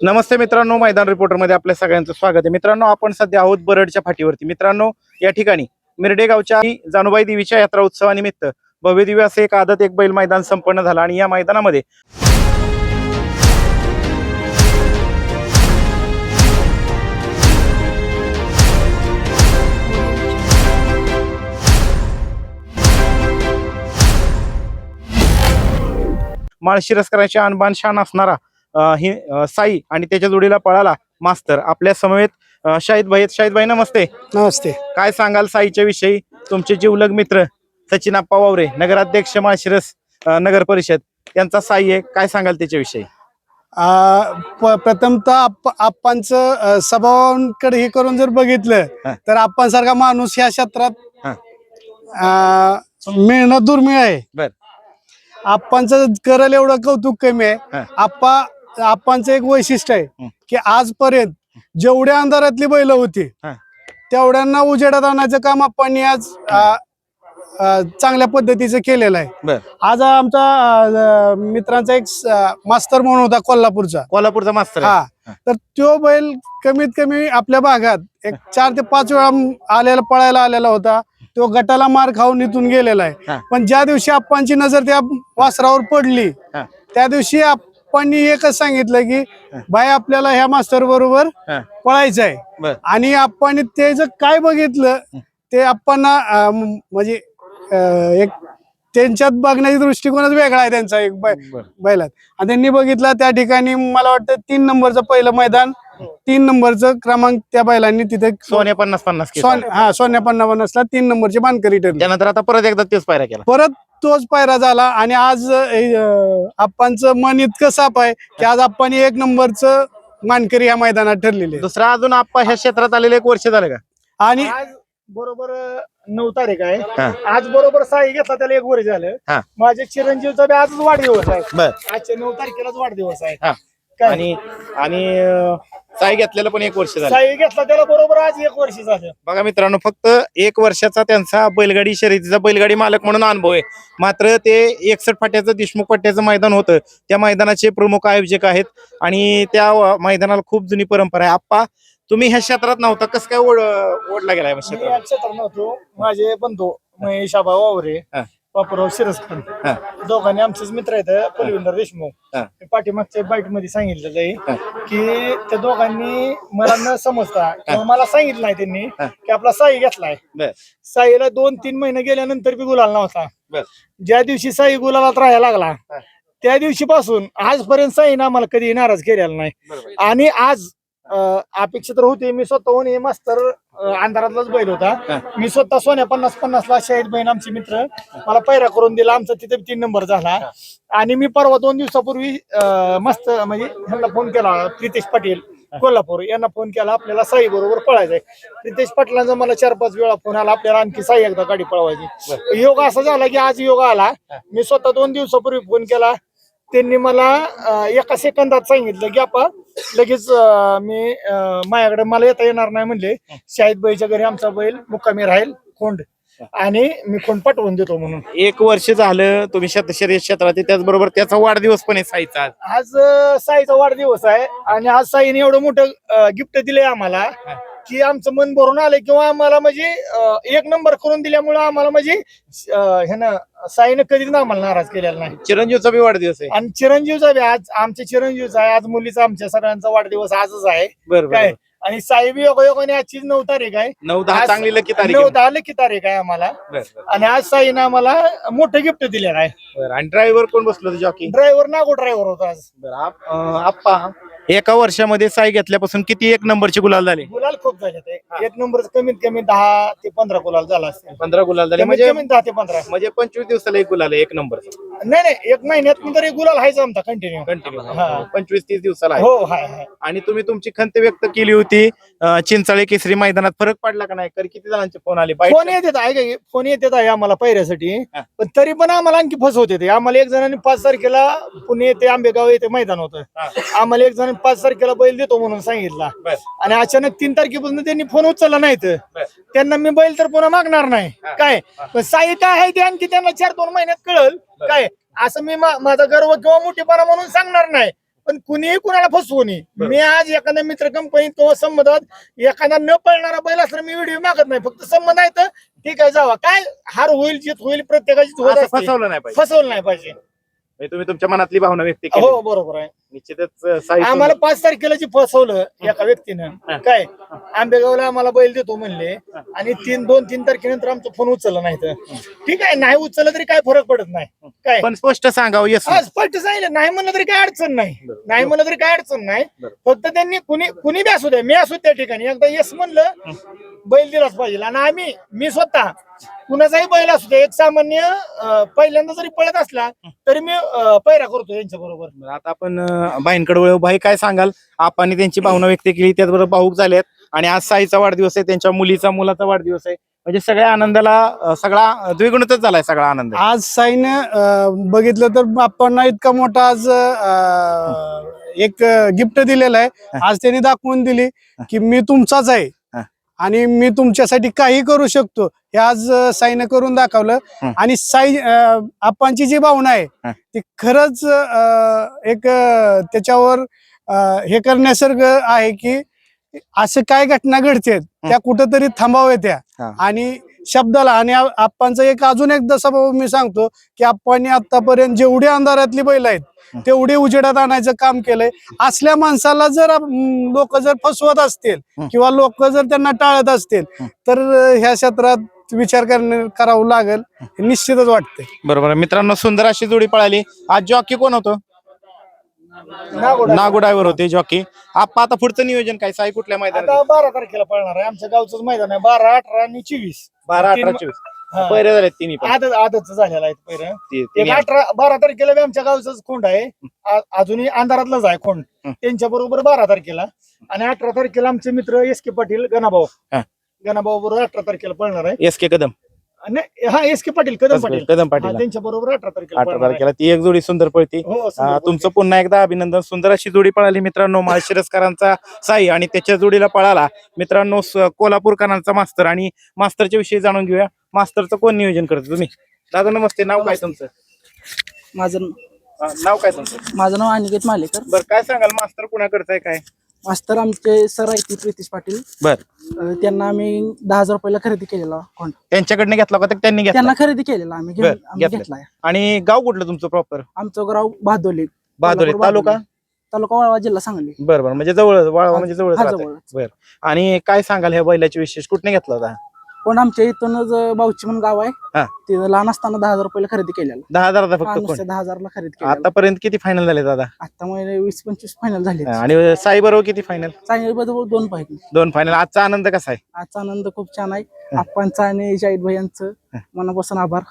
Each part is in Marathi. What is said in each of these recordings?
नमस्ते मित्रांनो मैदान रिपोर्टरमध्ये आपल्या सगळ्यांचं स्वागत आहे. मित्रांनो आपण सध्या आहोत बरडच्या फाटीवरती. मित्रांनो या ठिकाणी मिरडे गावच्या जानुबाई देवीच्या यात्रा उत्सवानिमित्त भव्य दिव्य असे एक आदत एक बैल मैदान संपन्न झालं आणि या मैदानामध्ये माळशिरस्करांची आणबान शान असणारा ही साई आणि त्याच्या जोडीला पळाला मास्तर आपल्या समवेत शाहिद भाई आहेत. शाहिद भाई नमस्ते नमस्ते काय सांगाल साईच्या विषयी तुमचे जिवलग मित्र सचिन आप्पा वावरे नगराध्यक्ष माळशिरस अं, नगर परिषद त्यांचा साई आहे काय सांगाल त्याच्याविषयी आ, प- प्रथमतः आप्पा- आप्पांचं अ, स्वभावांकडे हे करून जर बघितलं. तर आप्पांसारखा माणूस या क्षेत्रात हा. आ, मिळणं दुर्मिळ आहे बर. आप्पांचं करल एवढं कौतुक कमी हा. आहे आप्पा आप्पांचं एक वैशिष्ट्य आहे. की आजपर्यंत जेवढ्या अंधारातली बैल होती. तेवढ्यांना उजेडात आणायचं काम आप्पांनी आज चांगल्या पद्धतीचं केलेलं आहे आज आमचा मित्रांचा एक मास्तर म्हणून होता कोल्हापूरचा कोल्हापूरचा मास्तर. हा तर तो बैल कमीत कमी आपल्या भागात एक चार ते पाच वेळा आलेला पळायला आलेला होता तो गटाला मार खाऊन इथून गेलेला आहे. पण ज्या दिवशी आप्पांची नजर त्या वासरावर पडली. त्या दिवशी आप्पांनी एकच सांगितलं की बाय आपल्याला ह्या मास्तर बरोबर. पळायचं आहे. आणि आप्पांनी ते जर काय बघितलं ते म- म्हणजे एक त्यांच्यात बघण्याचा दृष्टिकोनच वेगळा आहे त्यांचा एक बैलात. आणि त्यांनी बघितलं त्या ठिकाणी मला वाटतं तीन नंबरचं पहिलं मैदान तीन नंबरचं क्रमांक त्या बैलांनी तिथे सोन्या पन्नास पन्नास हा सोन्या पन्ना पन्नासला तीन नंबरची मानकरी ठरली. त्यानंतर आता परत एकदा तेच पायऱ्या केला. परत तोच पायरा झाला आणि आज आप्पांचं मन इतकं साफ आहे की आज आप्पांनी एक नंबरचं मानकरी या मैदानात ठरलेले आहे. दुसरा अजून आप्पा ह्या क्षेत्रात आलेले एक वर्ष झालं का आणि आज बरोबर नऊ तारीख आहे हा. आज बरोबर साई घेतला त्याला एक वर्ष झालं हा. माझ्या चिरंजीवचा बी आजच वाढदिवस आहे आजच्या नऊ तारखेलाच वाढदिवस आहे हा? आणि आणि साई घेतलेलं पण एक वर्ष झालं. साई घेतला त्याला बरोबर आज एक वर्ष झालं. बघा मित्रांनो फक्त एक वर्षाचा त्यांचा बैलगाडी शर्यतीचा बैलगाडी मालक म्हणून अनुभव आहे. मात्र ते एकसठ फाट्याचं देशमुख पट्ट्याचं मैदान होतं. त्या मैदानाचे प्रमुख आयोजक आहेत. आणि त्या मैदानाला खूप जुनी परंपरा आहे. आप्पा तुम्ही ह्या क्षेत्रात नव्हता. कसं काय ओढ ओढला गेलाय क्षेत्रात नव्हतो. माझे बंधू महेश आबा वावरे हा. बापूराव शिरसकर हा. दोघांनी आमचेच मित्र आहेत कुलविंदर देशमुख. हा. पाठीमागच्या बाईटमध्ये सांगितलेलं आहे. की त्या दोघांनी मला न समजता किंवा मला सांगितलं नाही त्यांनी हा. की आपला साई घेतलाय. बर. साईला दोन तीन महिने गेल्यानंतर बी गुलाल नव्हता. बर. ज्या दिवशी साई गुलालात राहायला लागला त्या दिवशीपासून आजपर्यंत साईनं आम्हाला कधी नाराज केलेला नाही. बरोबर. आणि आज अपेक्षित होते. मी स्वतःहून हे मास्तर अंधारातलाच बैल. होता. मी स्वतः सोन्या पन्नास पन्नासला शाहीद बहीण आमचे मित्र मला पैरा करून दिला. आमचा तिथे तीन नंबर झाला. आणि मी परवा दोन दिवसापूर्वी मस्त म्हणजे ह्यांना फोन केला प्रितेश पाटील कोल्हापूर. यांना फोन केला आपल्याला साई बरोबर पळायचंय. प्रितेश पाटलांचा मला चार पाच वेळा फोन आला आपल्याला आणखी साई एकदा गाडी पळवायची. योग असा झाला की आज योग आला. मी स्वतः दोन दिवसापूर्वी फोन केला. त्यांनी मला एका सेकंदात सांगितलं की आपण लगेच मी माझ्याकडे मला येता येणार नाही म्हणले. शाहिद बाईच्या घरी आमचा बैल मुक्कामी राहील खोंड आणि मी खोंड पाठवून देतो म्हणून. एक वर्ष झालं तुम्ही शेत शर्यत क्षेत्रात त्याचबरोबर त्याचा वाढदिवस पण आहे साईचा आज. साईचा वाढदिवस आहे. आणि आज साईने एवढं मोठं गिफ्ट दिलंय आम्हाला. की आमचं मन भरून आलंय किंवा आम्हाला म्हणजे एक नंबर करून दिल्यामुळे आम्हाला म्हणजे ह्यानं साईनं कधीच आम्हाला नाराज केलेला नाही. चिरंजीवचा बी वाढदिवस आहे. आणि चिरंजीवचा बी आज आमच्या चिरंजीवचा आहे. आज मुलीचा आमच्या सगळ्यांचा वाढदिवस आजच आहे. बरोबर काय? आणि साहेब योगायोगाने आजची नऊ तारीख आहे. नऊ दहा आज- चांगली लकी तारीख नऊ आहे. दहा लकी तारीख आहे आम्हाला. बरं, बरं, आणि आज साईनं आम्हाला मोठं गिफ्ट दिलेलं आहे. बरं. आणि ड्रायव्हर कोण बसलो जॉकी ड्रायव्हर नागो ड्रायव्हर होता आज. बरं आप- अं, आप्पा? एका वर्षामध्ये साई घेतल्यापासून किती एक नंबरचे गुलाल झाले? गुलाल खूप झाले एक नंबर कमीत कमी दहा ते पंधरा गुलाल झाला असतील पंधरा गुलाल झाले. म्हणजे दहा ते पंधरा. म्हणजे पंचवीस दिवसाला एक गुलाल आहे, एक नंबर. नाही नाही एक महिन्यात तरी गुलाल हायच आमचा कंटिन्यू कंटिन्यू हा. पंचवीस तीस दिवसाला आहे. हो हाय हाय आणि तुम्ही तुमची खंत व्यक्त केली होती अं, चिंचाळे केसरी मैदानात फरक पडला का नाही? तर किती जणांचे फोन आले? बाईट फोन येतात आहे का फोन येतात आहे आम्हाला पैऱ्यासाठी हा. पण तरी पण आम्हाला आणखी फसवते ते. आम्हाला एक जणांनी पाच तारखेला पुणे ते आंबेगाव येथे मैदान होतं. हा. आम्हाला एक जणांनी पाच तारखेला बैल देतो म्हणून सांगितला. बर. आणि अचानक तीन तारखेपासून त्यांनी फोन उचलला नाहीत बर. त्यांना मी बैल तर पुन्हा मागणार नाही. हा. काय? पण काय आहे ते आणखी त्यांना चार दोन महिन्यात कळल. काय? असं मी मा- माझा गर्व किंवा मोठेपणा म्हणून सांगणार नाही. पण कुणीही कुणाला फसवू नये. मी आज एखाद्या मित्र कंपनीत किंवा संबंधात एखादा न पळणारा बैल असला मी व्हिडिओ मागत नाही. फक्त संबंध आहे तर ठीक आहे जावा. काय हार होईल जीत होईल प्रत्येकाची फसवलं नाही पाहिजे. म्हणजे तुम्ही तुमच्या मनातली भावना व्यक्त केली हो बरोबर आहे. निश्चितच आम्हाला पाच तारखेला जी फसवलं एका व्यक्तीनं. काय? आंबेगावला आम्हाला बैल देतो म्हणले. आणि तीन दोन तीन तारखेनंतर आमचा फोन उचलला नाही तर. ठीक आहे नाही उचललं तरी काय फरक पडत नाही. काय? पण स्पष्ट सांगावं येस. हा स्पष्ट सांगितलं. नाही म्हणलं तरी काय अडचण नाही. नाही म्हणलं तरी काय अडचण नाही. फक्त त्यांनी कुणी कुणी बी असू द्या मी असू त्या ठिकाणी. एकदा येस म्हणलं बैल दिलाच पाहिजे. आणि आम्ही मी स्वतः कुणाचाही बैल असू द्या एक सामान्य अं, पहिल्यांदा जरी पळत असला तरी मी अं, पैरा करतो यांच्या बरोबर. आता आपण अं, बाईंकडे वळू. भाई काय सांगाल? आपण त्यांची भावना व्यक्त केली त्याचबरोबर भाऊक झालेत. आणि आज साईचा वाढदिवस आहे त्यांच्या मुलीचा मुलाचा वाढदिवस आहे. म्हणजे सगळ्या आनंदाला अं, सगळा द्विगुणितच झालाय सगळा आनंद. आज साईनं अं, बघितलं तर आपण इतका मोठा आज अं, एक गिफ्ट दिलेलं आहे. आज त्यांनी दाखवून दिली की मी तुमचाच आहे. आणि मी तुमच्यासाठी काही करू शकतो हे आज साईनं करून दाखवलं. आणि साई आपांची जी भावना आहे. ती खरंच एक त्याच्यावर हे करण्यासारखं आहे की असं काय घटना घडते त्या कुठंतरी थांबाव्या त्या. आणि शब्दाला. आणि आप्पांचा एक अजून एक दसा भाऊ मी सांगतो की आप्पांनी आतापर्यंत जेवढी अंधारातली बैल आहेत तेवढे उजेडात आणायचं काम केलंय. असल्या माणसाला जर लोक जर फसवत असतील. किंवा लोक जर त्यांना टाळत असतील. तर ह्या क्षेत्रात विचार करावं लागेल निश्चितच वाटतंय. बरोबर मित्रांनो सुंदर अशी जोडी पळाली. आज जॉकी कोण होतो? नागोडा. नागोडावर होते जॉकी. आता पुढचं नियोजन काय? साई कुठल्या मैदानात? बारा तारखेला पळणार आहे. आमच्या गावचंच मैदान आहे. बारा अठरा आणि चोवीस. बारा अठरा चोवीस. हा. पहिरे झाले तिन्ही पण. आदत आदतच झालेला आहे पहिलं ती- एक तिन्ही. अठरा बारा तारखेला बी आमच्या गावचाच खोंड आहे. आ- अजूनही अंधारातलाच आहे खोंड. हं. त्यांच्या बरोबर बारा तारखेला. आणि अठरा तारखेला आमचे मित्र एस के पाटील गणाभाऊ. हा. गणाभाऊ बरोबर अठरा तारखेला पळणार आहे. S K Kadam. आणि हा एस के पाटील कदम पाटील. कदम हा, पाटील त्यांच्या बरोबर अठरा तारखेला अठरा पळणार आहे. तारखेला. ती एक जोडी सुंदर पळती. हो सुंदर तुमचं पुन्हा एकदा अभिनंदन. सुंदर अशी जोडी पळाली मित्रांनो माळशिरसकरांचा साई आणि त्याच्या जोडीला पळाला. मित्रांनो स- कोल्हापूरकरांचा मास्तर आणि मास्तरच्या विषयी जाणून घेऊया. मास्तरचं कोण नियोजन करतो तुम्ही? दादा नमस्ते. नाव काय तुमचं? माझं नाव काय तुमचं? माझं नाव अनिकेत मालेकर. बरं काय सांगाल? मास्तर कुणाकडचं आहे काय? मास्तर आमचे सर आहेत ते प्रितीश पाटील. बर. अं, त्यांना आम्ही दहा हजार रुपयाला खरेदी केलेला कोण त्यांच्याकडनं घेतला का? तर त्यांनी घेतला. त्यांना खरेदी केलेला आम्ही घेऊन- बर, आम्ही घेतलं. घेतलाय. आणि गाव कुठलं तुमचं प्रॉपर आमचं गाव बहादोली बहादुरी कोल्हापूर तालुका. तालुका वाळवा जिल्हा सांगली. बरं बरं. म्हणजे जवळ वाळवा म्हणजे जवळ हा, जवळच. बरं. आणि काय सांगाल ह्या बैलाचे विशेष? कुठने घेतला होता? पण आमच्या इथूनच अं, बाऊची म्हणून गाव आहे. हा. तिथं लहान असताना दहा हजार रुपयाला खरेदी केलेला. दहा हजाराचा हा, फक्त कोण? दहा हजारला खरेदी केलेला. आतापर्यंत किती फायनल झाले दादा? आता म्हणजे वीस पंचवीस फायनल झाले आणि साई बरोबर किती फायनल चांगले बरोबर दोन पाहिजे दोन फायनल आजचा आनंद कसा आहे? आजचा आनंद खूप छान आहे. आप्पांचा आणि शाहिद भाई यांचं मनापासून आभार.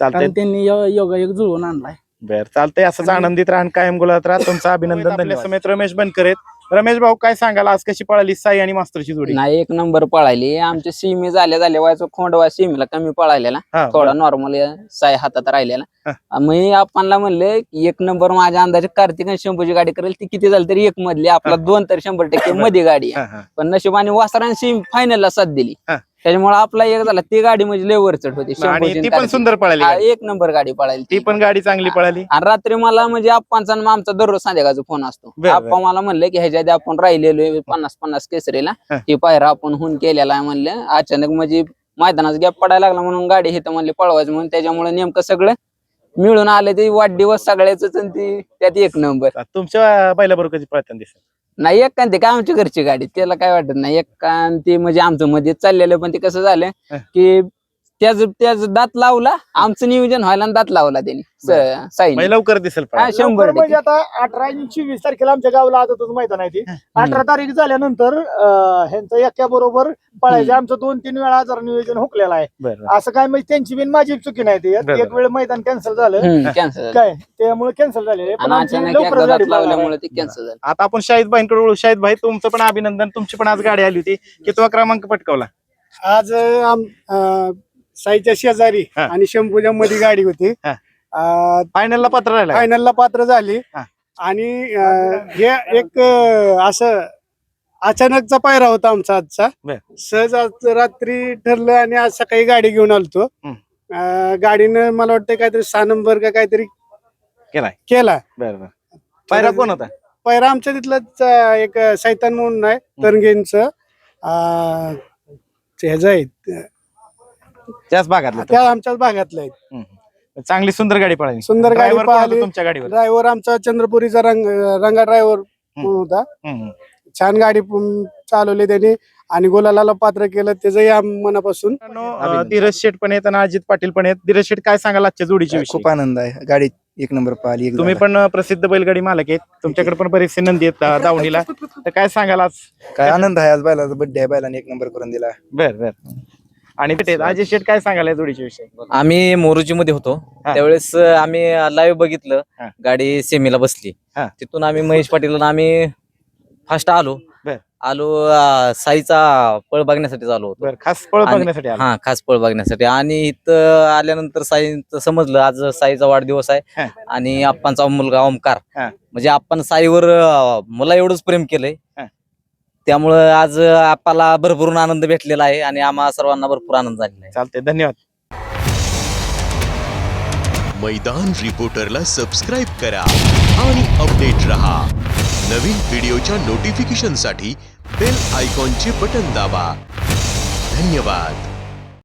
चालतंय. कारण त्यांनी यो- योगायोग जुळवून आणलाय. बर चालतंय. असंच आनंदित राहा आणि कायम गुलात राहा. तुमचं अभिनंदन धन्यवाद. समेत रमेश बनकर आहेत रमेश भाऊ काय सांगाल? आज कशी पळाली साई आणि मास्तरची जोडी? नाही एक नंबर पळाली. आमच्या सीमी झाल्या झाल्या व्हायचं खोंडवा सीमीला कमी पळालेला. हा, थोडा नॉर्मल साय हातात राहिलेला. मी आपणला म्हणले की एक नंबर माझ्या अंदाजे कार्तिक आणि शंभूची गाडी करेल. ती किती झाली तरी एक मधली. आपला दोन तर शंभर टक्के मध्ये गाडी आहे. हा, हा. पण नशिबाने वासराने सीम फायनलला साथ दिली. हा. त्याच्यामुळे आपला एक झाला ती गाडी म्हणजे लेवर चढ होती आणि शंभूची ती पण. सुंदर पळाली हा, गाडी. एक नंबर गाडी पळाली ती. पण गाडी चांगली पळाली? आणि रात्री मला म्हणजे आप्पांचा आणि आमचा दररोज संध्याकाळचा फोन असतो. बरं, आप्पा मला म्हणले की ह्याच्या आधी आपण राहिलेलो आहे पन्नास पन्नास केसरीला. हा. ती पायरा आपण होऊन केलेला आहे म्हणलं. अचानक म्हणजे मैदानाचा गॅप पडायला लागला म्हणून गाडी हे तर म्हणले पळवायचं म्हणून. त्याच्यामुळे नेमकं सगळं मिळून आले ते वाढदिवस सगळ्याच ती त्यात एक नंबर. तुमच्या बैलाबरोबर कधी पळताना दिसत? नाही एक कांती काय आमची घरची गाडी त्याला काय वाटत नाही एक कांती म्हणजे आमचं मध्ये चाललेलं पण ते कसं झालं. की त्याच त्याच दात लावला आमचं नियोजन व्हायला आणि दात लावला त्यांनी. स- साईने. म्हणजे लवकर दिसेल हा. शंभर लवकर म्हणजे टक्के. आता अठरा आणि चोवीस तारखेला आमच्या गावाला आदतच मैदान आहे ती. अठरा तारीख झाल्यानंतर अं, ह्यांचं एका बरोबर पळायचं आमचं दोन तीन वेळा जरा नियोजन हुकलेलं आहे. बरं. असं काय म्हणजे त्यांची बिन माझी चुकी नाही ती. बरोबर. एक वेळ मैदान कॅन्सल झालं. काय? त्यामुळे कॅन्सल झालेले पण आणि आमची अचानक लवकरच एकदा गाडी दात पळणार आहे. लावल्यामुळे ते कॅन्सल झालं. आता आपण शाहिद भाईंकडे वळू. शाहिद भाई तुमचं पण अभिनंदन. तुमची पण आज गाडी आली होती. कितवा क्रमांक पटकावला? आज अं, आम- अं, साईच्या शेजारी हा. आणि शंभूच्या मध्ये गाडी होती. हा. अं, फायनलला पत्र राहिला फायनलला पात्र झाली. हा. आणि अं, हे एक अं, असं अचानकचा पायरा होता आमचा आजचा. बर. सहज आज रात्री ठरलं आणि आज सकाळी गाडी घेऊन आलतो. हम्म. अं, गाडीनं मला वाटतं काहीतरी सहा नंबर का काहीतरी केलाय केला. बरं बरं. पायरा कोण होता? पैरा आमच्या तिथलंच अं, एक सैतान म्हणून आहे तरंगेंच ह्याच आहे त्याच भागातलं त्या आमच्याच भागातलं आहे हम्म. चांगली सुंदर गाडी पळाली. सुंदर गाडी Driver कोण होता पळाली. तुमच्या गाडीवर? ड्रायव्हर आमचा चंद्रपुरीचा रंग रंगा ड्रायव्हर होता? हम्म. छान गाडी पण चालवली त्यांनी. आणि गोलाला पात्र केलं त्याचंही आम- मनापासून. मित्रांनो, अं, धीरज शेठ पण आहेत आणि अजित पाटील पण आहेत. धीरज शेठ काय सांगाल आजच्या जोडीच्या विषयी खूप आनंद आहे. गाडी एक नंबर पाहिली एक तुम्ही झाला. पण अं, प्रसिद्ध बैलगाडी मालक आहेत. तुमच्याकडे पण बरेचसे नंदी आहेत अं, दावणीला तर काय सांगाल आज? काय आनंद आहे आज बैलाचा. बड्डे आहे बैलाने एक नंबर करून दिला. बर बर. आणि अजय शेठ काय सांगाल या जोडीच्या विषयी आम्ही मोरुजी मध्ये होतो हा. त्यावेळेस आम्ही लाईव्ह बघितलं हा. गाडी सेमीला बसली हा. तिथून आम्ही महेश पाटील आम्ही फास्ट आलो बर. आलो अं, साईचा पळ बघण्यासाठी आलो होतो बर खास पळ आणि- बघण्यासाठी आला. हा खास पळ बघण्यासाठी आणि इथं आल्यानंतर साईचं समजलं आज साईचा वाढदिवस हा. आहे आणि आप्पांचा मुलगा ओमकार हा. म्हणजे आपण साईवर अं, मला एवढंच प्रेम केलंय हा. त्यामुळं आज आप्पाला भरभरून आनंद भेटलेला आहे आणि आम्हा सर्वांना भरपूर आनंद झालेला आहे. चालतंय धन्यवाद. मैदान रिपोर्टरला सबस्क्राईब करा आणि अपडेट रहा. नवीन व्हिडिओच्या नोटिफिकेशनसाठी बेल आयकॉनचे बटन दाबा. धन्यवाद.